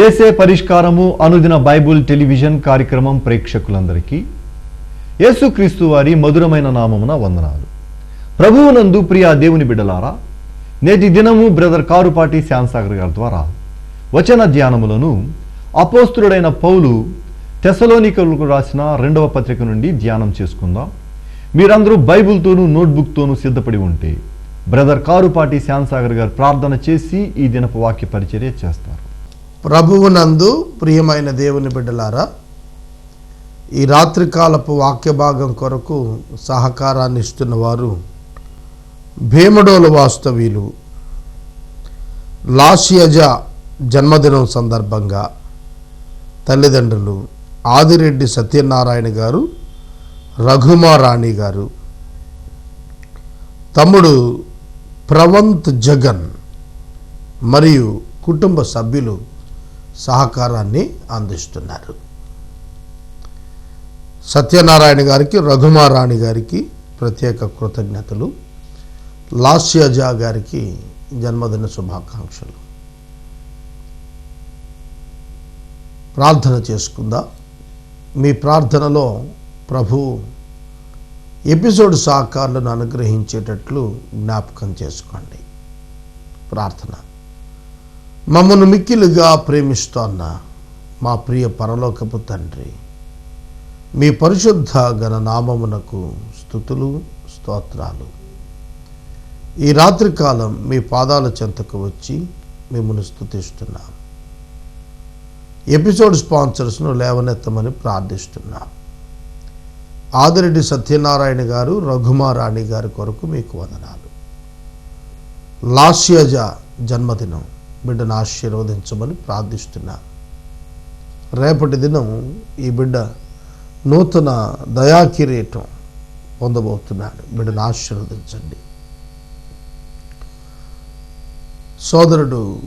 ఏసే పరిష్కారము అనుదిన Bible television కార్యక్రమం ప్రేక్షకులందరికీ యేసుక్రీస్తు వారి మధురమైన నామమున వందనాలు. ప్రభువునందు ప్రియా దేవుని బిడ్డలారా నేటి దినము బ్రదర్ కారుపాటి శ్యాంసాగర్ గారి ద్వారా వచన ధ్యానములను అపోస్తుడైన పౌలు తెసలోనికలకు రాసిన రెండవ పత్రిక నుండి ధ్యానం చేసుకుందాం. మీరందరూ బైబిల్తోనూ నోట్బుక్తోనూ సిద్ధపడి ఉంటే బ్రదర్ కారుపాటి శ్యాంసాగర్ గారు ప్రార్థన చేసి ఈ దినపు వాక్య పరిచర్య చేస్తారు. ప్రభువునందు ప్రియమైన దేవుని బిడ్డలారా ఈ రాత్రికాలపు వాక్య భాగం కొరకు సహకారాన్ని ఇస్తున్న వారు భీమడోలు వాస్తవీలు లాషియజ జన్మదినం సందర్భంగా తల్లిదండ్రులు ఆదిరెడ్డి సత్యనారాయణ గారు రఘుమారాణి గారు తమ్ముడు ప్రవంత్ జగన్ మరియు కుటుంబ సభ్యులు సహకారాన్ని అందిస్తున్నారు. సత్యనారాయణ గారికి రఘుమారాణి గారికి ప్రత్యేక కృతజ్ఞతలు. లాస్యజా గారికి జన్మదిన శుభాకాంక్షలు. ప్రార్థన చేసుకుందా. మీ ప్రార్థనలో ప్రభు ఎపిసోడ్ సహకారులను అనుగ్రహించేటట్లు జ్ఞాపకం చేసుకోండి. ప్రార్థన. మమ్మను మిక్కిలుగా ప్రేమిస్తోన్న మా ప్రియ పరలోకపు తండ్రి మీ పరిశుద్ధ గణ నామమునకు స్థుతులు స్తోత్రాలు. ఈ రాత్రికాలం మీ పాదాల చెంతకు వచ్చి మిమ్మల్ని స్థుతిస్తున్నాం. ఎపిసోడ్ స్పాన్సర్స్ను లేవనెత్తమని ప్రార్థిస్తున్నాం. ఆదిరెడ్డి సత్యనారాయణ గారు రఘుమారాణి గారి కొరకు మీకు వందనాలు. లాస్యజ జన్మదినం. బిడ్డను ఆశీర్వదించమని ప్రార్థిస్తున్నా రేపటి దినం ఈ బిడ్డ నూతన దయాకిరీటం పొందబోతున్నాడు. బిడ్డను ఆశీర్వదించండి. సోదరుడు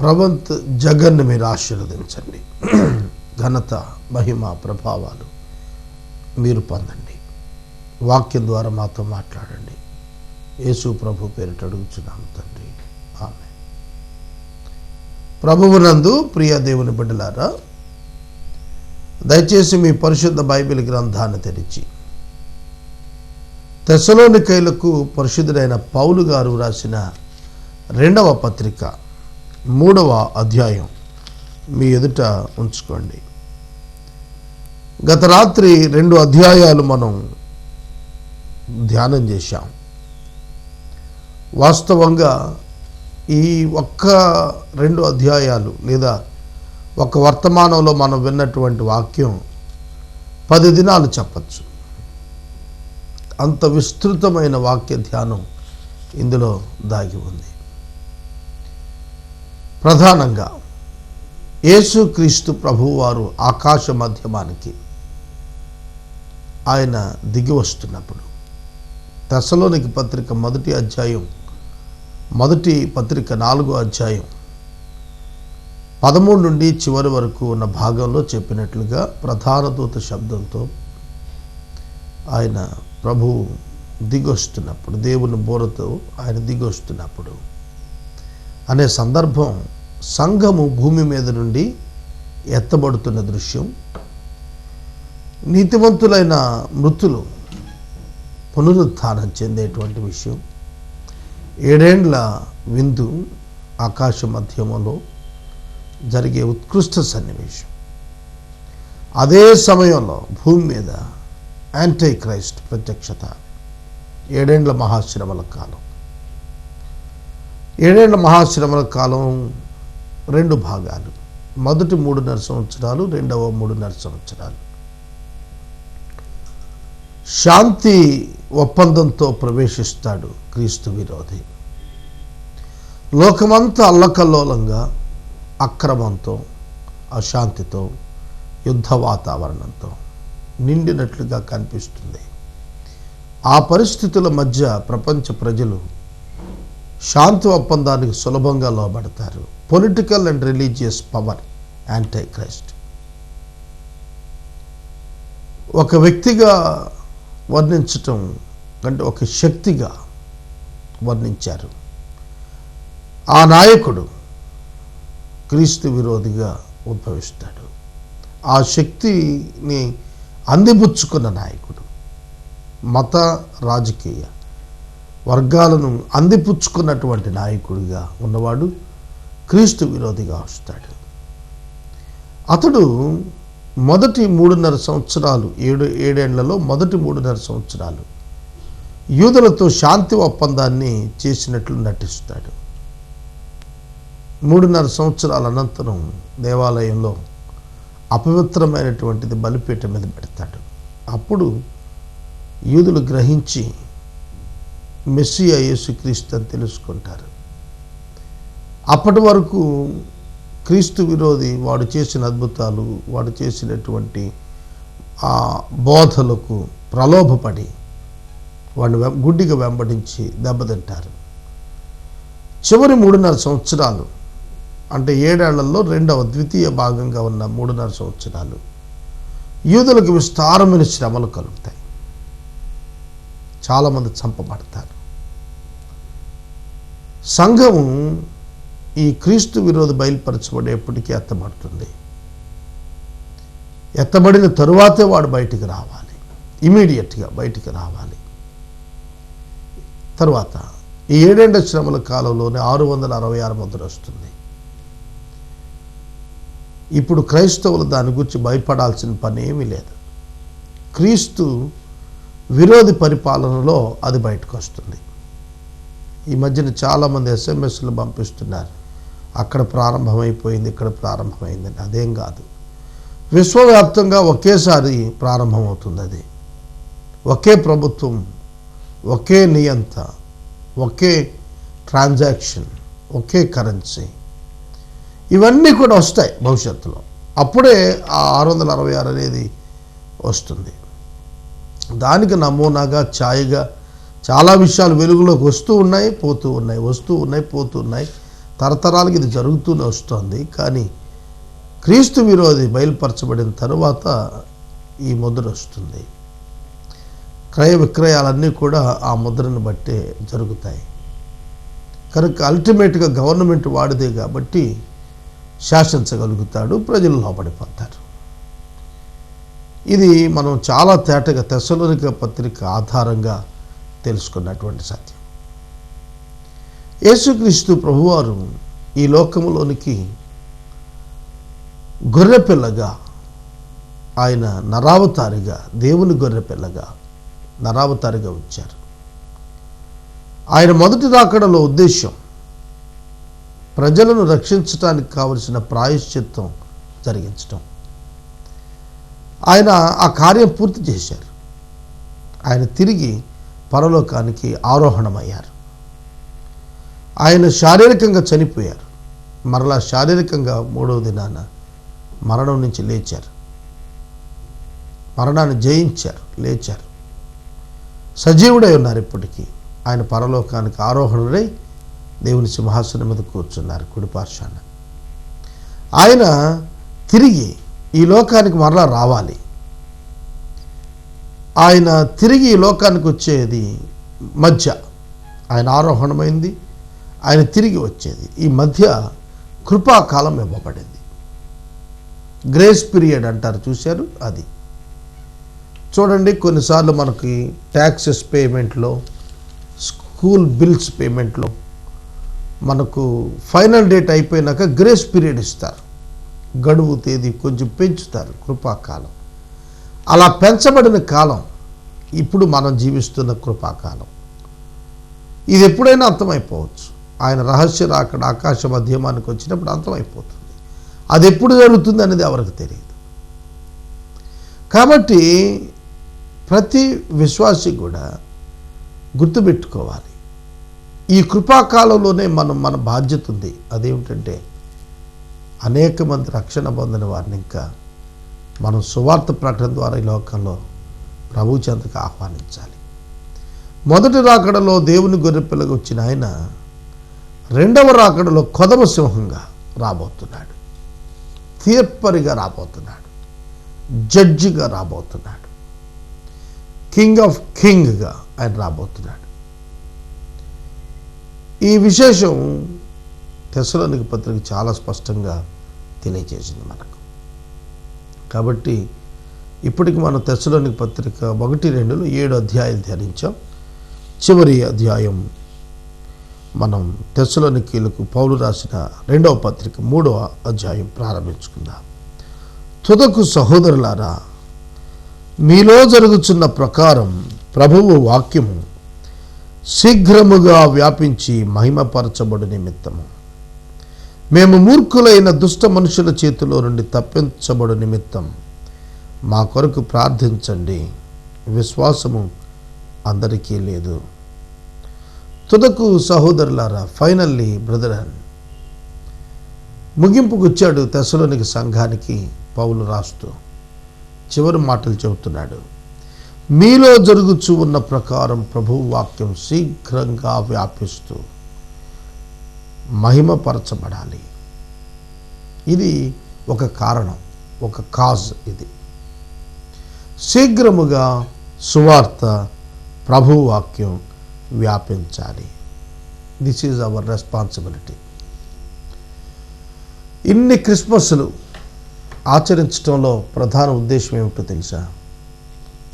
ప్రవంత్ జగన్ను మీరు ఆశీర్వదించండి. ఘనత మహిమ ప్రభావాలు మీరు పొందండి. వాక్యం ద్వారా మాతో మాట్లాడండి. యేసు ప్రభు పేరిట అడుగుచున్నాం తండ్రి. ప్రభువునందు ప్రియ దేవుని బిడ్డలారా దయచేసి మీ పరిశుద్ధ బైబిల్ గ్రంథాన్ని తెరిచి. తెసలోనికైలకు పరిశుద్ధుడైన పౌలు గారు రాసిన రెండవ పత్రిక మూడవ అధ్యాయం మీ ఎదుట ఉంచుకోండి. గత రాత్రి రెండు అధ్యాయాలు మనం ధ్యానం చేశాం. వాస్తవంగా ఈ ఒక్క రెండు అధ్యాయాలు లేదా ఒక వర్తమానంలో మనం విన్నటువంటి వాక్యం పది దినాలు చెప్పచ్చు. అంత విస్తృతమైన వాక్య ధ్యానం ఇందులో దాగి ఉంది. ప్రధానంగా యేసుక్రీస్తు ప్రభువారు ఆకాశ మధ్యమానికి ఆయన దిగి వస్తున్నప్పుడు దశలోనికి పత్రిక మొదటి అధ్యాయం మొదటి పత్రిక నాలుగో అధ్యాయం పదమూడు నుండి చివరి వరకు ఉన్న భాగంలో చెప్పినట్లుగా ప్రధాన దూత శబ్దంతో ఆయన ప్రభువు దిగొస్తున్నప్పుడు దేవుని బోరతో ఆయన దిగొస్తున్నప్పుడు అనే సందర్భం సంఘము భూమి మీద నుండి ఎత్తబడుతున్న దృశ్యం. నీతివంతులైన మృతులు పునరుత్థానం చెందేటువంటి విషయం. ఏడేండ్ల విందు ఆకాశ మధ్యమంలో జరిగే ఉత్కృష్ట సన్నివేశం. అదే సమయంలో భూమి మీద యాంటీ క్రైస్ట్ ప్రత్యక్షత ఏడేండ్ల మహాశ్రమల కాలం. ఏడేండ్ల మహాశ్రమల కాలం రెండు భాగాలు. మొదటి మూడున్నర సంవత్సరాలు రెండవ మూడున్నర సంవత్సరాలు. శాంతి ఒప్పందంతో ప్రవేశిస్తాడు క్రీస్తు విరోధి. లోకమంతా అల్లకల్లోలంగా అక్రమంతో అశాంతితో యుద్ధ వాతావరణంతో నిండినట్లుగా కనిపిస్తుంది. ఆ పరిస్థితుల మధ్య ప్రపంచ ప్రజలు శాంతి ఒప్పందానికి సులభంగా లోబడతారు. Political and religious power antichrist ఒక వ్యక్తిగా వర్ణించటం అంటే ఒక శక్తిగా వర్ణించారు. ఆ నాయకుడు క్రీస్తు విరోధిగా ఉద్భవిస్తాడు. ఆ శక్తిని అందిపుచ్చుకున్న నాయకుడు మత రాజకీయ వర్గాలను అందిపుచ్చుకున్నటువంటి నాయకుడిగా ఉన్నవాడు క్రీస్తు విరోధిగా వస్తాడు. అతడు మొదటి మూడున్నర సంవత్సరాలు ఏడు ఏడేళ్ళలో మొదటి మూడున్నర సంవత్సరాలు యూదులతో శాంతి ఒప్పందాన్ని చేసినట్లు నటిస్తాడు. మూడున్నర సంవత్సరాల అనంతరం దేవాలయంలో అపవిత్రమైనటువంటిది బలిపీఠ మీద పెడతాడు. అప్పుడు యూదులు గ్రహించి మెస్సియా యేసుక్రీస్తు అని తెలుసుకుంటారు. అప్పటి వరకు క్రీస్తు విరోధి వాడు చేసిన అద్భుతాలు వాడు చేసినటువంటి ఆ బోధలకు ప్రలోభపడి వాడిని వెం- గుడ్డిగా వెంబడించి దెబ్బతింటారు. చివరి మూడున్నర సంవత్సరాలు అంటే ఏడేళ్ళలో రెండవ ద్వితీయ భాగంగా ఉన్న మూడున్నర సంవత్సరాలు. యూదులకు విస్తారమైన శ్రమలు కలుగుతాయి. చాలామంది చంపబడతారు. సంఘము ఈ క్రీస్తు విరోధ బయలుపరచబడేప్పటికీ ఎత్తబడుతుంది. ఎత్తబడిన తరువాతే వాడు బయటికి రావాలి. ఇమీడియట్గా బయటికి రావాలి. తరువాత ఈ ఏడేండ శ్రమల కాలంలోనే ఆరు వందల అరవై ఆరు ముద్ర వస్తుంది ఇప్పుడు క్రైస్తవులు దాని గురించి భయపడాల్సిన పని ఏమీ లేదు. క్రీస్తు విరోధి పరిపాలనలో అది బయటకు వస్తుంది. ఈ మధ్యన చాలామంది ఎస్ఎంఎస్లు పంపిస్తున్నారు. అక్కడ ప్రారంభమైపోయింది ఇక్కడ ప్రారంభమైందని. అదేం కాదు. విశ్వవ్యాప్తంగా ఒకేసారి ప్రారంభమవుతుంది అది. ఒకే ప్రభుత్వం ఒకే నియంత ఒకే ట్రాన్సాక్షన్ ఒకే కరెన్సీ. ఇవన్నీ కూడా వస్తాయి భవిష్యత్తులో. అప్పుడే ఆ ఆరు వందల అరవై ఆరు అనేది వస్తుంది. దానికి నమూనాగా ఛాయగా చాలా విషయాలు వెలుగులోకి వస్తూ ఉన్నాయి పోతూ ఉన్నాయి వస్తూ ఉన్నాయి పోతూ ఉన్నాయి. తరతరాలకి ఇది జరుగుతూనే వస్తుంది. కానీ క్రీస్తు విరోధి బయలుపరచబడిన తరువాత ఈ ముద్ర వస్తుంది. క్రయ విక్రయాలన్నీ కూడా ఆ ముద్రను బట్టే జరుగుతాయి. కనుక అల్టిమేట్గా గవర్నమెంట్ వాడిదే కాబట్టి శాసించగలుగుతాడు ప్రజలు లోపడిపోతారు ఇది మనం చాలా తేటగా తెసలోనిక పత్రిక ఆధారంగా తెలుసుకున్నటువంటి సత్యం. యేసుక్రీస్తు ప్రభువారు ఈ లోకంలోనికి గొర్రెపిల్లగా ఆయన నరావతారిగా దేవుని గొర్రెపిల్లగా నరావతారిగా వచ్చారు. ఆయన మొదటి రాకడలో ఉద్దేశం ప్రజలను రక్షించడానికి కావలసిన ప్రాయశ్చిత్తం జరిగించటం. ఆయన ఆ కార్యం పూర్తి చేశారు. ఆయన తిరిగి పరలోకానికి ఆరోహణమయ్యారు. ఆయన శారీరకంగా చనిపోయారు. మరలా శారీరకంగా మూడవ దినాన మరణం నుంచి లేచారు. మరణాన్ని జయించారు లేచారు. సజీవుడై ఉన్నారు ఇప్పటికీ. ఆయన పరలోకానికి ఆరోహణుడై దేవుని సింహాసనం మీద కూర్చున్నారు కుడిపార్శాన ఆయన తిరిగి ఈ లోకానికి మరలా రావాలి. ఆయన తిరిగి ఈ లోకానికి వచ్చేది మధ్య. ఆయన ఆరోహణమైంది. ఆయన తిరిగి వచ్చేది. ఈ మధ్య కృపాకాలం ఇవ్వబడింది. గ్రేస్ పీరియడ్ అంటారు చూశారు? అది. చూడండి కొన్నిసార్లు మనకి ట్యాక్సెస్ పేమెంట్లో స్కూల్ బిల్స్ పేమెంట్లో మనకు ఫైనల్ డేట్ అయిపోయినాక గ్రేస్ పీరియడ్ ఇస్తారు. గడువు తేదీ కొంచెం పెంచుతారు కృపాకాలం. అలా పెంచబడిన కాలం ఇప్పుడు మనం జీవిస్తున్న కృపాకాలం. ఇది ఎప్పుడైనా అంతమైపోవచ్చు ఆయన రహస్య రాకడ ఆకాశ మధ్యమానికి వచ్చినప్పుడు అంతమైపోతుంది అది ఎప్పుడు జరుగుతుంది అనేది ఎవరికి తెలియదు. కాబట్టి ప్రతి విశ్వాసి కూడా గుర్తుపెట్టుకోవాలి. ఈ కృపాకాలంలోనే మనం మన బాధ్యత ఉంది. అదేమిటంటే అనేక మంది రక్షణ పొందిన వారిని ఇంకా మనం సువార్త ప్రకటన ద్వారా ఈ లోకంలో ప్రభు చెంతకు ఆహ్వానించాలి. మొదటి రాకడలో దేవుని గొర్రెపిల్లగా వచ్చిన ఆయన రెండవ రాకడలో కొదమ సింహంగా రాబోతున్నాడు. తీర్పరిగా రాబోతున్నాడు. జడ్జిగా రాబోతున్నాడు. కింగ్ ఆఫ్ కింగ్గా ఆయన రాబోతున్నాడు. ఈ విశేషం దశలోనికి పత్రిక చాలా స్పష్టంగా తెలియజేసింది మనకు. కాబట్టి ఇప్పటికి మనం తెసలోనికి పత్రిక ఒకటి రెండులో ఏడు అధ్యాయాలు ధ్యానించాం. చివరి అధ్యాయం మనం తెసలోనికీలకు పౌలు రాసిన రెండవ పత్రిక మూడవ అధ్యాయం ప్రారంభించుకుందాం. తుదకు సహోదరులారా మీలో జరుగుతున్న ప్రకారం ప్రభువు వాక్యము శీఘ్రముగా వ్యాపించి మహిమపరచబడు నిమిత్తము. మేము మూర్ఖులైన దుష్ట మనుషుల చేతిలో నుండి తప్పించబడు నిమిత్తం. మా కొరకు ప్రార్థించండి. విశ్వాసము అందరికీ లేదు. తుదకు సహోదరులారా ఫైనల్లీ బ్రదర్ ముగింపుకు వచ్చాడు తెసలోనికి సంఘానికి పౌలు రాస్తూ చివరి మాటలు చెబుతున్నాడు. మీలో జరుగుచూ ఉన్న ప్రకారం ప్రభువు వాక్యం శీఘ్రంగా వ్యాపిస్తూ మహిమపరచబడాలి. ఇది ఒక కారణం ఒక కాజ్ ఇది. శీఘ్రముగా సువార్త ప్రభు వాక్యం వ్యాపించాలి. దిస్ ఈజ్ అవర్ రెస్పాన్సిబిలిటీ ఇన్ని క్రిస్మస్లు ఆచరించడంలో ప్రధాన ఉద్దేశం ఏమిటో తెలుసా?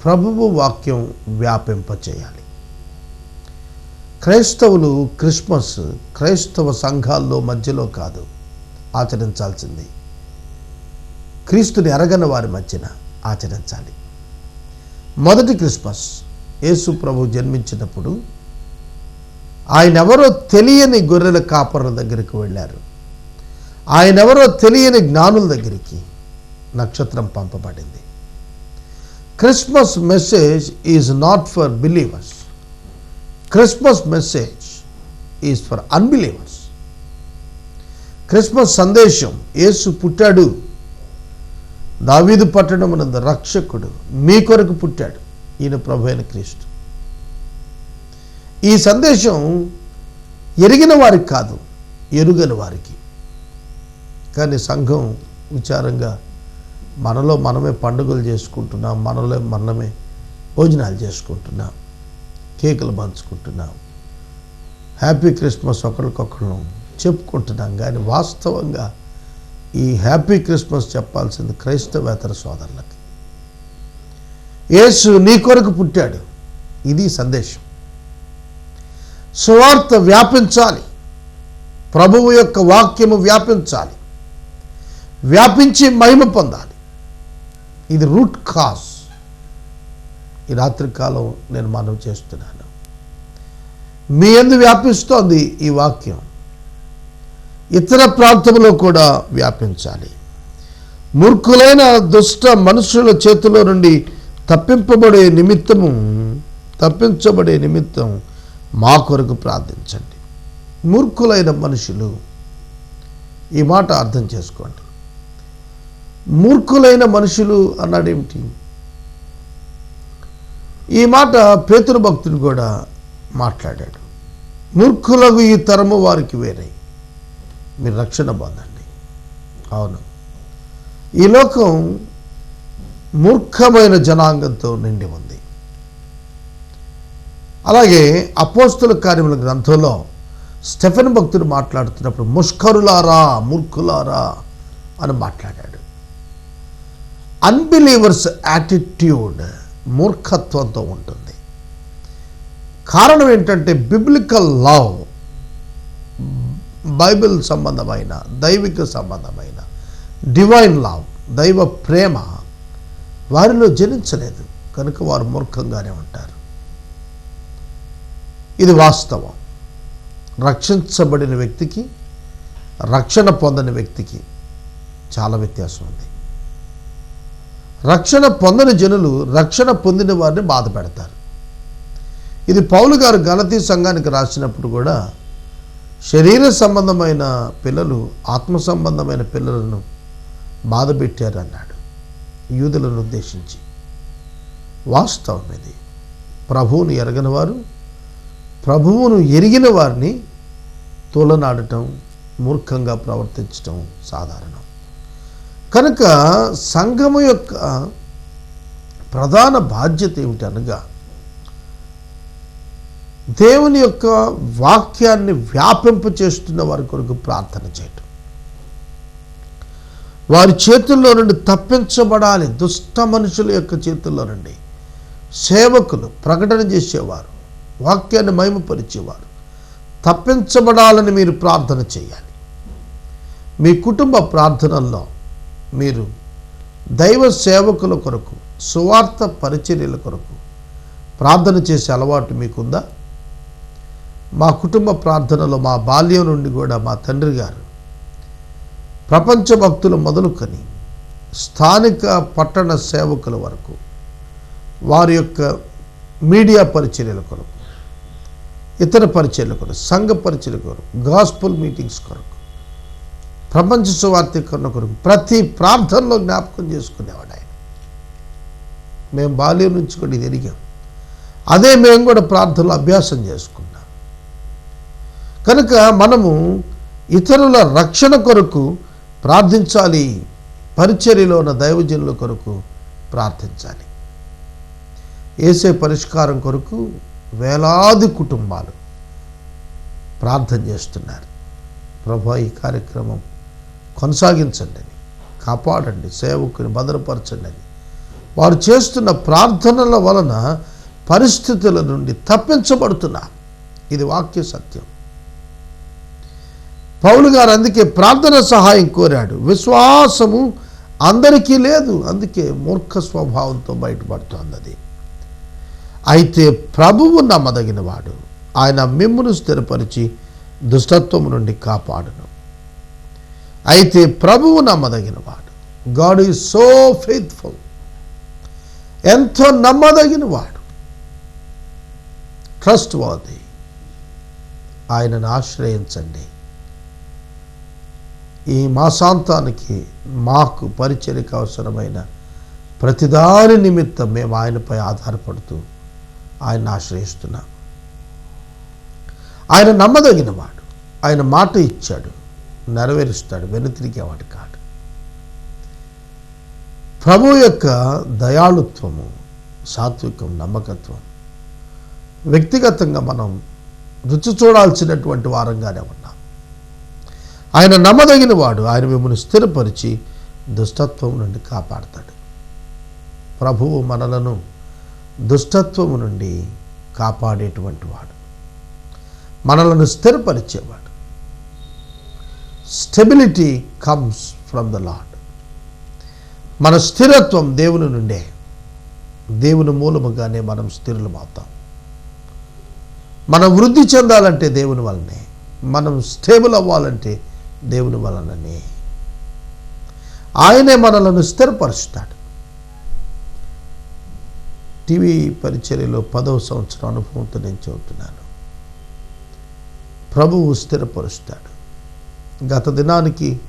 ప్రభువు వాక్యం వ్యాపింపచేయాలి. క్రైస్తవులు క్రిస్మస్ క్రైస్తవ సంఘాల్లో మధ్యలో కాదు ఆచరించాల్సింది. క్రీస్తుని ఎరగని వారి మధ్యన ఆచరించాలి. మొదటి క్రిస్మస్ యేసు ప్రభు జన్మించినప్పుడు ఆయన ఎవరో తెలియని గొర్రెల కాపర్ల దగ్గరికి వెళ్ళారు. ఆయన ఎవరో తెలియని జ్ఞానుల దగ్గరికి నక్షత్రం పంపబడింది. Christmas message is not for believers Christmas message is for unbelievers Christmas సందేశం యేసు పుట్టాడు దావీదు పట్టణమునందు రక్షకుడు మీ కొరకు పుట్టాడు. ఈయన ప్రభు అయిన క్రీస్తు. ఈ సందేశం ఎరిగిన వారికి కాదు ఎరుగని వారికి. కానీ సంఘం విచారంగా మనలో మనమే పండుగలు చేసుకుంటున్నాం మనలో మనమే భోజనాలు చేసుకుంటున్నాం కేకులు పంచుకుంటున్నాం. హ్యాపీ క్రిస్మస్ ఒకరికొకరు చెప్పుకుంటున్నాం. కానీ వాస్తవంగా ఈ హ్యాపీ క్రిస్మస్ చెప్పాల్సింది క్రైస్తవేతర సోదరులకి. యేసు నీ కొరకు పుట్టాడు. ఇది సందేశం. సువార్త వ్యాపించాలి. ప్రభువు యొక్క వాక్యము వ్యాపించాలి. వ్యాపించి మహిమ పొందాలి. ఇది రూట్ కాజ్ ఈ రాత్రికాలం నేను మనం చేస్తున్నాను. మీ ఎందు వ్యాపిస్తోంది ఈ వాక్యం. ఇతర ప్రాంతంలో కూడా వ్యాపించాలి. మూర్ఖులైన దుష్ట మనుషుల చేతిలో నుండి తప్పింపబడే నిమిత్తము తప్పించబడే నిమిత్తం మా కొరకు ప్రార్థించండి. మూర్ఖులైన మనుషులు ఈ మాట అర్థం చేసుకోండి. మూర్ఖులైన మనుషులు అన్నాడేమిటి ఈ మాట పేతురు భక్తుడు కూడా మాట్లాడాడు. మూర్ఖులకు ఈ తరము వారికి వేరే. మీరు రక్షణ పొందండి. అవును. ఈ లోకం మూర్ఖమైన జనాంగంతో నిండి ఉంది. అలాగే అపోస్తుల కార్యముల గ్రంథంలో స్టెఫెన్ భక్తుడు మాట్లాడుతున్నప్పుడు ముష్కరులారా మూర్ఖులారా అని మాట్లాడాడు. అన్బిలీవర్స్ యాటిట్యూడ్ మూర్ఖత్వంతో ఉంటుంది. కారణం ఏంటంటే బిబ్లికల్ లవ్ బైబిల్ సంబంధమైన దైవిక సంబంధమైన డివైన్ లవ్ దైవ ప్రేమ వారిలో జనించలేదు. కనుక వారు మూర్ఖంగానే ఉంటారు. ఇది వాస్తవం. రక్షించబడిన వ్యక్తికి రక్షణ పొందని వ్యక్తికి చాలా వ్యత్యాసం ఉంది. రక్షణ పొందని జనులు రక్షణ పొందిన వారిని బాధ పెడతారు. ఇది పౌలు గారు గలతీ సంఘానికి రాసినప్పుడు కూడా శరీర సంబంధమైన పిల్లలు ఆత్మ సంబంధమైన పిల్లలను బాధ పెట్టారన్నాడు యూదులను ఉద్దేశించి. వాస్తవం ఇది. ప్రభువును ఎరగని వారు ప్రభువును ఎరిగిన వారిని తోలనాడటం మూర్ఖంగా ప్రవర్తించటం సాధారణం. కనుక సంఘము యొక్క ప్రధాన బాధ్యత ఏమిటనగా దేవుని యొక్క వాక్యాన్ని వ్యాపింప చేస్తున్న వారి కొరకు ప్రార్థన చేయటం. వారి చేతుల్లో నుండి తప్పించబడాలి దుష్ట మనుషుల యొక్క చేతుల్లో నుండి. సేవకులు ప్రకటన చేసేవారు వాక్యాన్ని మహిమపరిచేవారు. తప్పించబడాలని మీరు ప్రార్థన చేయాలి. మీ కుటుంబ ప్రార్థనల్లో మీరు దైవ సేవకుల కొరకు సువార్త పరిచర్యల కొరకు ప్రార్థన చేసే అలవాటు మీకుందా? మా కుటుంబ ప్రార్థనలో మా బాల్యం నుండి కూడా మా తండ్రి గారు ప్రపంచ భక్తులు మొదలుకొని స్థానిక పట్టణ సేవకుల వరకు వారి యొక్క మీడియా పరిచర్యల కొరకు ఇతర పరిచర్యల కొరకు సంఘ పరిచర్యల కొరకు గాస్పుల్ మీటింగ్స్ కొరకు ప్రపంచ సువార్థీకరణ కొరకు ప్రతి ప్రార్థనలో జ్ఞాపకం చేసుకునేవాడు ఆయన. మేము బాల్యం నుంచి కూడా ఇది ఎరిగాం అదే మేము కూడా ప్రార్థనలు అభ్యాసం చేసుకున్నాం. కనుక మనము ఇతరుల రక్షణ కొరకు ప్రార్థించాలి. పరిచర్యలో ఉన్న దైవజనుల కొరకు ప్రార్థించాలి. ఏసే పరిష్కారం కొరకు వేలాది కుటుంబాలు ప్రార్థన చేస్తున్నారు. ప్రభా ఈ కార్యక్రమం కొనసాగించండి. అని కాపాడండి సేవకుని భద్రపరచండి అని. వారు చేస్తున్న ప్రార్థనల వలన పరిస్థితుల నుండి తప్పించబడుతున్నారు. ఇది వాక్య సత్యం. పౌలు గారు అందుకే ప్రార్థన సహాయం కోరాడు. విశ్వాసము అందరికీ లేదు. అందుకే మూర్ఖ స్వభావంతో బయటపడుతోంది అది అయితే ప్రభువు నమ్మదగినవాడు. ఆయన మిమ్మును స్థిరపరిచి దుష్టత్వం నుండి కాపాడును. అయితే ప్రభువు నమ్మదగిన వాడు. God is so faithful. ఎంతో నమ్మదగిన వాడు. ట్రస్ట్ వాది ఆయనను ఆశ్రయించండి. ఈ మాసాంతానికి మాకు పరిచర్యకు అవసరమైన ప్రతిదాని నిమిత్తం మేము ఆయనపై ఆధారపడుతూ ఆయన ఆశ్రయిస్తున్నాం ఆయన నమ్మదగినవాడు ఆయన మాట ఇచ్చాడు. నెరవేరుస్తాడు వెనుతిరిగేవాడు కాడు. ప్రభు యొక్క దయాళుత్వము సాత్వికం నమ్మకత్వం వ్యక్తిగతంగా మనం రుచి చూడాల్సినటువంటి వారంగానే ఉన్నాం. ఆయన నమ్మదగిన వాడు ఆయన మిమ్మల్ని స్థిరపరిచి దుష్టత్వం నుండి కాపాడతాడు. ప్రభువు మనలను దుష్టత్వము నుండి కాపాడేటువంటి వాడు. మనలను స్థిరపరిచేవాడు. Stability comes from the lord మన స్థిరత్వం దేవుని నుండే. దేవుని మూలముగానే మనం స్థిరులమవుతాం. మనం వృద్ధి చెందాలంటే దేవుని వలనే. మనం స్టేబుల్ అవ్వాలంటే దేవుని వలననే. ఆయనే మనలను స్థిరపరుస్తాడు. టీవీ పరిచర్యలో పదవ సంవత్సరం అనుభవంతో నేను చెబుతున్నాను. ప్రభువు స్థిరపరుస్తాడు. గత దినానికి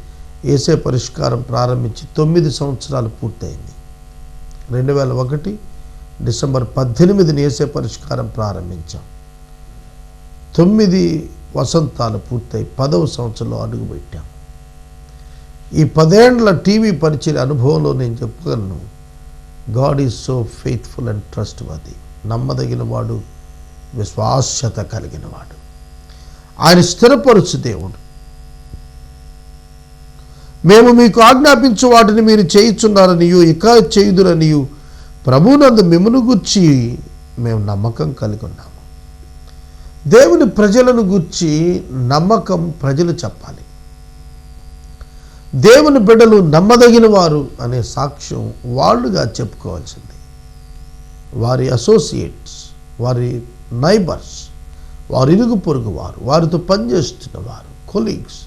ఏసే పరిష్కారం ప్రారంభించి తొమ్మిది సంవత్సరాలు పూర్తయింది. రెండు వేల ఒకటి డిసెంబర్ పద్దెనిమిదిని ఏసే పరిష్కారం ప్రారంభించాం. తొమ్మిది వసంతాలు పూర్తయి పదవ సంవత్సరంలో అడుగుపెట్టాం. ఈ పదేండ్ల టీవీ పరిచయ అనుభవంలో నేను చెప్పగలను God is so faithful and trustworthy నమ్మదగిన వాడు విశ్వాస్యత కలిగిన వాడు ఆయన స్థిరపరుచు దేవుడు. మేము మీకు ఆజ్ఞాపించు వాటిని మీరు చేయుచున్నారనియు ఇక చేయుదురనియు. ప్రభునందు మిమ్మను గుర్చి మేము నమ్మకం కలిగి ఉన్నాము దేవుని ప్రజలను గుర్చి నమ్మకం ప్రజలు చెప్పాలి. దేవుని బిడ్డలు నమ్మదగిన వారు అనే సాక్ష్యం వాళ్ళుగా చెప్పుకోవాల్సింది. వారి అసోసియేట్స్ వారి నైబర్స్ వారి ఇరుగు పొరుగు వారు వారితో పనిచేస్తున్న వారు కొలీగ్స్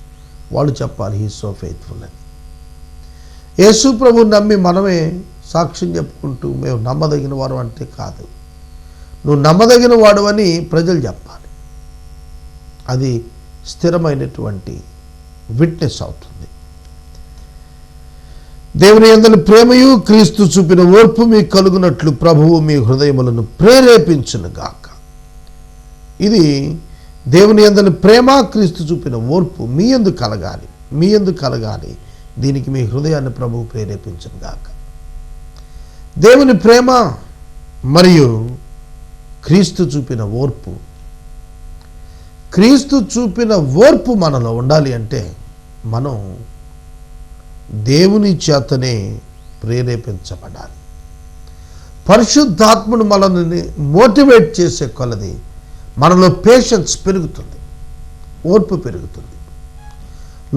వాళ్ళు చెప్పాలి హీ సో ఫెయిత్ఫుల్ అని. యేసు ప్రభు నమ్మి మనమే సాక్ష్యం చెప్పుకుంటూ మేము నమ్మదగిన వారు అంటే కాదు. నువ్వు నమ్మదగిన వాడు అని ప్రజలు చెప్పాలి. అది స్థిరమైనటువంటి విట్నెస్ అవుతుంది. దేవుని ఎందరి ప్రేమయు క్రీస్తు చూపిన ఓర్పు మీకు కలుగునట్లు ప్రభువు మీ హృదయములను ప్రేరేపించును గాక ఇది దేవుని ఎందరి ప్రేమ క్రీస్తు చూపిన ఓర్పు మీ ఎందు కలగాలి మీ ఎందు కలగాలి. దీనికి మీ హృదయాన్ని ప్రభువు ప్రేరేపించను గాక. దేవుని ప్రేమ మరియు క్రీస్తు చూపిన ఓర్పు. క్రీస్తు చూపిన ఓర్పు మనలో ఉండాలి అంటే మనం దేవుని చేతనే ప్రేరేపించబడాలి. పరిశుద్ధాత్ముడు మనల్ని మోటివేట్ చేసే కొలది మనలో పేషెన్స్ పెరుగుతుంది. ఓర్పు పెరుగుతుంది.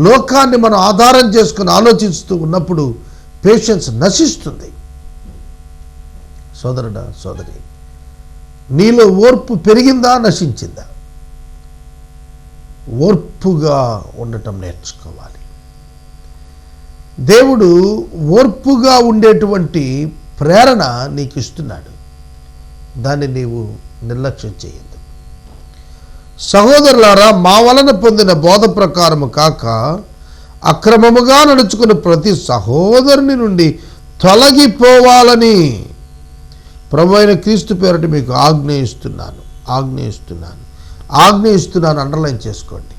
లోకాన్ని మనం ఆధారం చేసుకుని ఆలోచిస్తూ ఉన్నప్పుడు పేషెన్స్ నశిస్తుంది. సోదరుడా సోదరి నీలో ఓర్పు పెరిగిందా నశించిందా? ఓర్పుగా ఉండటం నేర్చుకోవాలి. దేవుడు ఓర్పుగా ఉండేటువంటి ప్రేరణ నీకు ఇస్తున్నాడు దాన్ని నీవు నిర్లక్ష్యం చేయండి. సహోదరులారా మా వలన పొందిన బోధ ప్రకారము కాక అక్రమముగా నడుచుకున్న ప్రతి సహోదరుని నుండి తొలగిపోవాలని ప్రభువైన క్రీస్తు పేరటి మీకు ఆగ్నేయిస్తున్నాను ఆగ్నేయిస్తున్నాను ఆగ్నేయిస్తున్నాను అండర్లైన్ చేసుకోండి.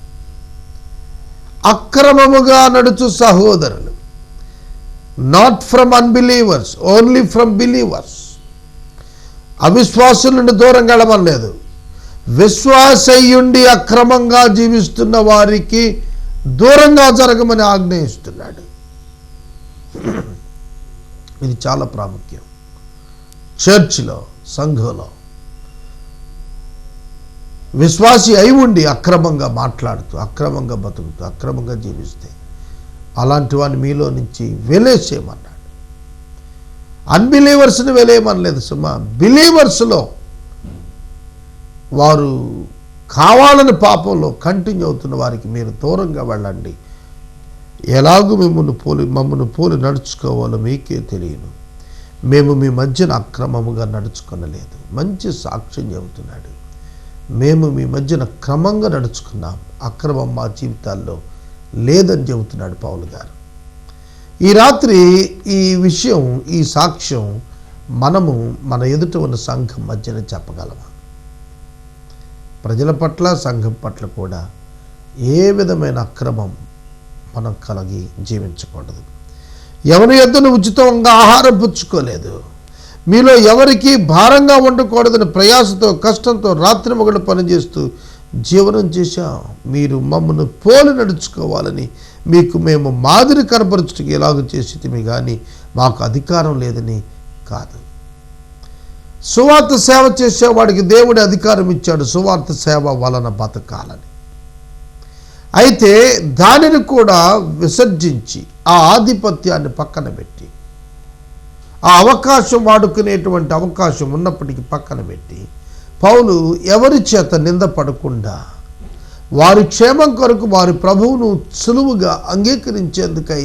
అక్రమముగా నడుచు సహోదరులు not from unbelievers only from believers అవిశ్వాసుల నుండి దూరం వెళ్ళమనలేదు విశ్వాసయ్యుండి అక్రమంగా జీవిస్తున్న వారికి దూరంగా జరగమని ఆగ్నేయిస్తున్నాడు. ఇది చాలా ప్రాముఖ్యం. చర్చిలో సంఘంలో విశ్వాసి అయి ఉండి అక్రమంగా మాట్లాడుతూ అక్రమంగా బతుకుతూ అక్రమంగా జీవిస్తే అలాంటి వాడిని మీలో నుంచి వెలేసేయమన్నాడు. అన్బిలీవర్స్ని వెలేయమనలేదు సుమా బిలీవర్స్లో వారు కావాలని పాపంలో కంటిన్యూ అవుతున్న వారికి మీరు దూరంగా వెళ్ళండి. ఎలాగూ మిమ్మల్ని పోలి మమ్మల్ని పోలి నడుచుకోవాలో మీకే తెలియను. మేము మీ మధ్యన అక్రమముగా నడుచుకొనలేదు. మంచి సాక్ష్యం చెబుతున్నాడు. మేము మీ మధ్యన క్రమంగా నడుచుకున్నాం. అక్రమం మా జీవితాల్లో లేదని చెబుతున్నాడు పౌలు గారు. ఈ రాత్రి ఈ విషయం ఈ సాక్ష్యం మనము మన ఎదుట ఉన్న సంఘం మధ్యన చెప్పగలమా? ప్రజల పట్ల సంఘం పట్ల కూడా ఏ విధమైన అక్రమం మనం కలిగి జీవించకూడదు. ఎవరి ఎద్దును ఉచితంగా ఆహారం పుచ్చుకోలేదు. మీలో ఎవరికి భారంగా ఉండకూడదని ప్రయాసతో కష్టంతో రాత్రి మొగలు పనిచేస్తూ జీవనం చేశాం. మీరు మమ్మను పోలి నడుచుకోవాలని మీకు మేము మాదిరి కనపరచుటకి ఎలాగ చేసి కానీ మాకు అధికారం లేదని కాదు. సువార్త సేవ చేసేవాడికి దేవుడి అధికారం ఇచ్చాడు సువార్త సేవ వలన బతకాలని. అయితే దానిని కూడా విసర్జించి ఆ ఆధిపత్యాన్ని పక్కన పెట్టి ఆ అవకాశం వాడుకునేటువంటి అవకాశం ఉన్నప్పటికీ పక్కన పెట్టి పౌలు ఎవరి చేత నిందపడకుండా వారి క్షేమం కొరకు వారి ప్రభువును సులువుగా అంగీకరించేందుకై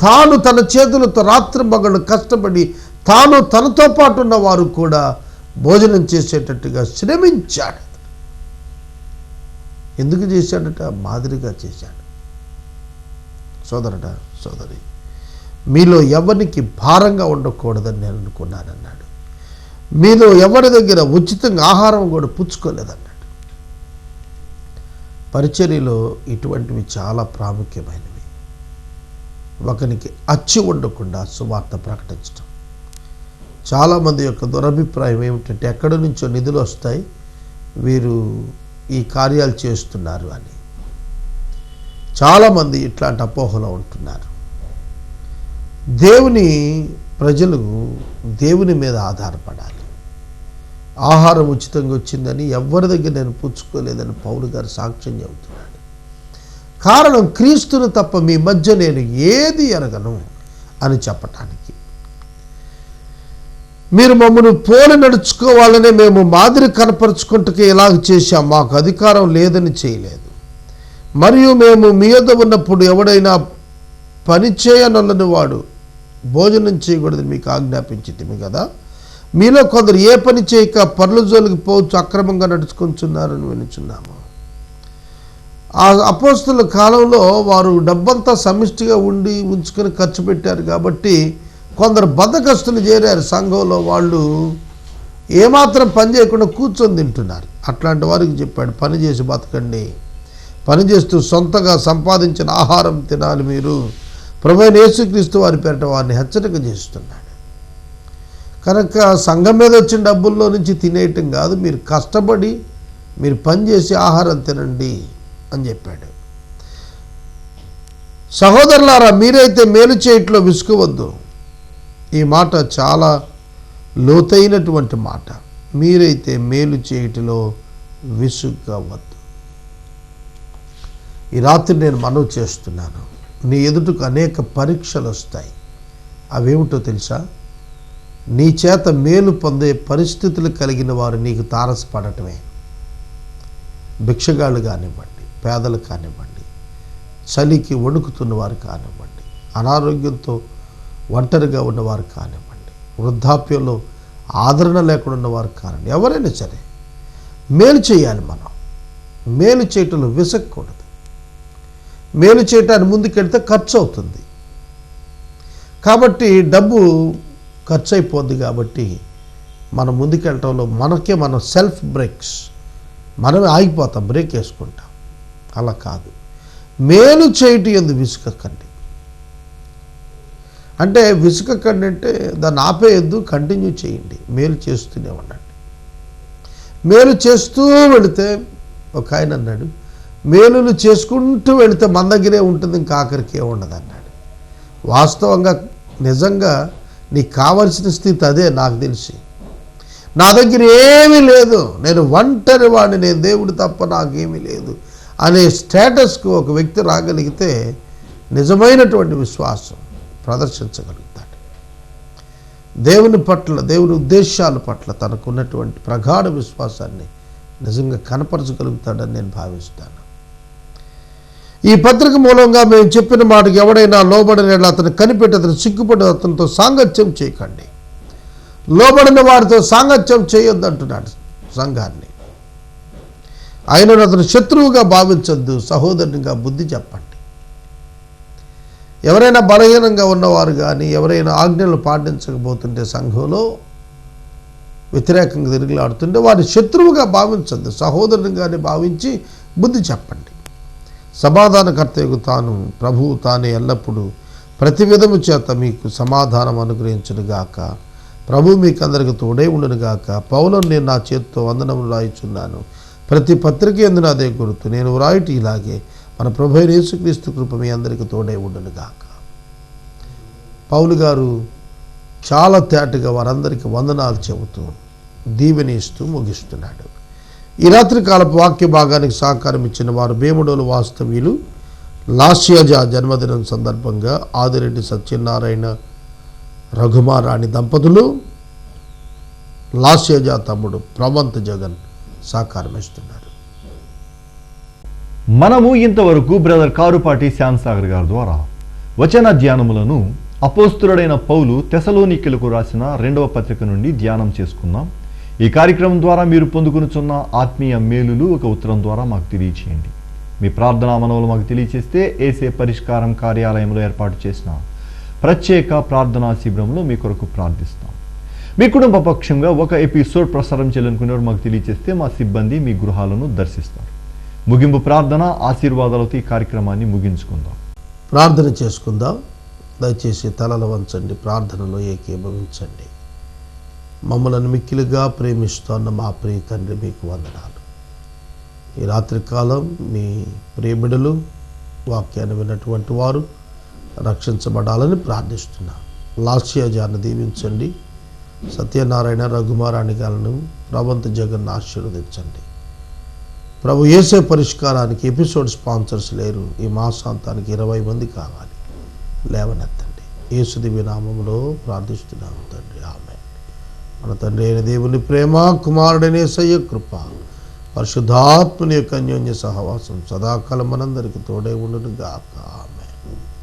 తాను తన చేతులతో రాత్రి మగడు కష్టపడి తాను తనతో పాటు ఉన్న వారు కూడా భోజనం చేసేటట్టుగా శ్రమించాడు. ఎందుకు చేశాడట? మాదిరిగా చేశాడు. సోదరట సోదరి మీలో ఎవరికి భారంగా ఉండకూడదని నేను అనుకున్నానన్నాడు. మీలో ఎవరి దగ్గర ఉచితంగా ఆహారం కూడా పుచ్చుకోలేదన్నాడు. పరిచర్యలో ఇటువంటివి చాలా ప్రాముఖ్యమైనవి. ఒకరికి అచ్చి ఉండకుండా సువార్త ప్రకటించడం చాలామంది యొక్క దురభిప్రాయం ఏమిటంటే ఎక్కడి నుంచో నిధులు వస్తాయి వీరు ఈ కార్యాలు చేస్తున్నారు అని. చాలామంది ఇట్లాంటి అపోహలో ఉంటున్నారు. దేవుని ప్రజలు దేవుని మీద ఆధారపడాలి. ఆహారం ఉచితంగా వచ్చిందని ఎవరి దగ్గర నేను పుచ్చుకోలేదని పౌలు గారు సాక్ష్యం చెబుతున్నాడు. కారణం క్రీస్తును తప్ప మీ మధ్య నేను ఏది ఎరగను అని చెప్పటానికి మీరు మమ్మల్ని పోలి నడుచుకోవాలనే మేము మాదిరి కనపరుచుకుంటూ ఇలాగ చేశాం. మాకు అధికారం లేదని చేయలేదు. మరియు మేము మీ యొద్ద ఉన్నప్పుడు ఎవడైనా పని చేయనల్లని వాడు భోజనం చేయకూడదని మీకు ఆజ్ఞాపించింది కదా? మీలో కొందరు ఏ పని చేయక పర్ల జోలికి పోవచ్చు అక్రమంగా నడుచుకుంటున్నారని వినుచున్నాము. ఆ అపోస్తుల కాలంలో వారు డబ్బంతా సమిష్టిగా ఉండి ఉంచుకొని ఖర్చు పెట్టారు కాబట్టి కొందరు బద్దకస్తులు చేరారు సంఘంలో వాళ్ళు ఏమాత్రం పని చేయకుండా కూర్చొని తింటున్నారు. అట్లాంటి వారికి చెప్పాడు పని చేసి బతకండి. పని చేస్తూ సొంతగా సంపాదించిన ఆహారం తినాలి మీరు. ప్రభు యేసుక్రీస్తు వారి పేరిట వారిని హెచ్చరిక చేస్తున్నాడు. కనుక సంఘం మీద వచ్చిన డబ్బుల్లో నుంచి తినేయటం కాదు మీరు కష్టపడి మీరు పనిచేసి ఆహారం తినండి అని చెప్పాడు. సహోదరులారా మీరైతే మేలు చేయట్లో విసుకవద్దు ఈ మాట చాలా లోతైనటువంటి మాట. మీరైతే మేలు చేయటిలో వద్దు ఈ రాత్రి నేను మనవి చేస్తున్నాను. నీ ఎదుటకు అనేక పరీక్షలు వస్తాయి. అవేమిటో తెలుసా? నీ చేత మేలు పొందే పరిస్థితులు కలిగిన వారు నీకు తారసపడటమే. భిక్షగాళ్ళు కానివ్వండి పేదలు కానివ్వండి చలికి వణుకుతున్న వారు కానివ్వండి అనారోగ్యంతో ఒంటరిగా ఉన్నవారు కానివ్వండి వృద్ధాప్యంలో ఆదరణ లేకుండా ఉన్నవారు కానివ్వండి ఎవరైనా సరే మేలు చేయాలి మనం. మేలు చేయటంలో విసక్కూడదు మేలు చేయటానికి ముందుకెడితే ఖర్చు అవుతుంది. కాబట్టి డబ్బు ఖర్చు అయిపోద్ది కాబట్టి మనం ముందుకెళ్ళటంలో మనకే మనం సెల్ఫ్ బ్రేక్స్ మనమే ఆగిపోతాం బ్రేక్ వేసుకుంటాం. అలా కాదు. మేలు చేయటం ఎందు విసుకకండి అంటే విసుకకండి అంటే దాన్ని ఆపేయద్దు కంటిన్యూ చేయండి. మేలు చేస్తూనే ఉండండి. మేలు చేస్తూ వెళితే ఒక ఆయన అన్నాడు మేలులు చేసుకుంటూ వెళితే మన దగ్గరే ఉంటుంది ఇంకా ఆఖరికి ఉండదు అన్నాడు. వాస్తవంగా నిజంగా నీకు కావలసిన స్థితి అదే నాకు తెలిసి. నా దగ్గర ఏమీ లేదు నేను ఒంటరి వాడిని నేను దేవుడు తప్ప నాకేమీ లేదు అనే స్టేటస్కు ఒక వ్యక్తి రాగలిగితే నిజమైనటువంటి విశ్వాసం. ప్రదర్శించగలుగుతాడు. దేవుని పట్ల దేవుని ఉద్దేశాల పట్ల తనకున్నటువంటి ప్రగాఢ విశ్వాసాన్ని నిజంగా కనపరచగలుగుతాడని నేను భావిస్తాను. ఈ పత్రిక మూలంగా మేము చెప్పిన మాటకి ఎవడైనా లోబడిన అతను కనిపెట్టి అతను సిగ్గుపడి అతనితో సాంగత్యం చేయకండి. లోబడిన వారితో సాంగత్యం చేయొద్దు అంటున్నాడు సంఘాన్ని. ఆయనను అతను శత్రువుగా భావించొద్దు సహోదరునిగా బుద్ధి చెప్పండి. ఎవరైనా బలహీనంగా ఉన్నవారు కానీ ఎవరైనా ఆజ్ఞలు పాటించకపోతుంటే సంఘంలో వ్యతిరేకంగా తిరుగులాడుతుంటే వారి శత్రువుగా భావించద్దు. సహోదరునిగానే భావించి బుద్ధి చెప్పండి. సమాధానకర్తకు తాను ప్రభువు తానే ఎల్లప్పుడూ ప్రతి విధము చేత మీకు సమాధానం అనుగ్రహించునుగాక ప్రభు మీకు అందరికి తోడే ఉండునుగాక పౌలను నేను నా చేతితో వందనములు రాయిచున్నాను. ప్రతి పత్రిక ఎందున అదే గుర్తు. నేను వ్రాయిటి ఇలాగే. మన ప్రభు యేసుక్రీస్తు కృప మీ అందరికి తోడే కాక పౌలు గారు చాలా తేటగా వారందరికీ వందనాలు చెబుతూ దీవెనిస్తూ ముగిస్తున్నాడు. ఈ రాత్రి కాలపు వాక్య భాగానికి సహకారం ఇచ్చిన వారు భీముడోలు వాస్తవ్యులు. లాస్యజా జన్మదినం సందర్భంగా ఆదిరెడ్డి సత్యనారాయణ రఘుమారాణి దంపతులు. లాస్యజ తమ్ముడు ప్రవంత్ జగన్ సహకారం ఇస్తున్నారు. మనము ఇంతవరకు బ్రదర్ కారుపాటి శ్యామ్ సాగర్ గారి ద్వారా వచన ధ్యానములను అపోస్తుడైన పౌలు తెసలోనికలకు రాసిన రెండవ పత్రిక నుండి ధ్యానం చేసుకున్నాం. ఈ కార్యక్రమం ద్వారా మీరు పొందుకునుచున్న ఆత్మీయ మేలులు ఒక ఉత్తరం ద్వారా మాకు తెలియచేయండి. మీ ప్రార్థనా మనవులు మాకు తెలియచేస్తే ఏసే పరిష్కారం కార్యాలయంలో ఏర్పాటు చేసిన ప్రత్యేక ప్రార్థనా శిబిరంలో మీ కొరకు ప్రార్థిస్తాం. మీ కుటుంబ పక్షంగా ఒక ఎపిసోడ్ ప్రసారం చేయాలనుకునేవారు మాకు తెలియచేస్తే మా సిబ్బంది మీ గృహాలను దర్శిస్తారు. ముగింపు ప్రార్థన ఆశీర్వాదాలతో ఈ కార్యక్రమాన్ని ముగించుకుందాం. ప్రార్థన చేసుకుందాం. దయచేసి తలలు వంచండి ప్రార్థనలో ఏకీభవించండి. మమ్మలను మిక్కిలుగా ప్రేమిస్తున్న మా ప్రియ తండ్రి మీకు వందనాలు. ఈ రాత్రికాలం మీ ప్రియబిడలు వాక్యాన్ని విన్నటువంటి వారు రక్షించబడాలని ప్రార్థిస్తున్నా. లాస్యాజాన్ని దీవించండి. సత్యనారాయణ రఘుమారాణి గాలను ప్రవంత్ జగన్ ఆశీర్వదించండి. ప్రభు ఏసే పరిష్కారానికి ఎపిసోడ్ స్పాన్సర్స్ లేరు. ఈ మాసాంతానికి ఇరవై మంది కావాలి. లేవనెత్తండి. యేసు దివ్య నామములో ప్రార్థిస్తున్నాము తండ్రి. ఆమె మన తండ్రి అయిన దేవుని ప్రేమ కుమారుడనే సయ్య కృప పరిశుద్ధాత్మని యొక్క అన్యోన్య సహవాసం సదాకాలం మనందరికీ తోడే ఉండను గాక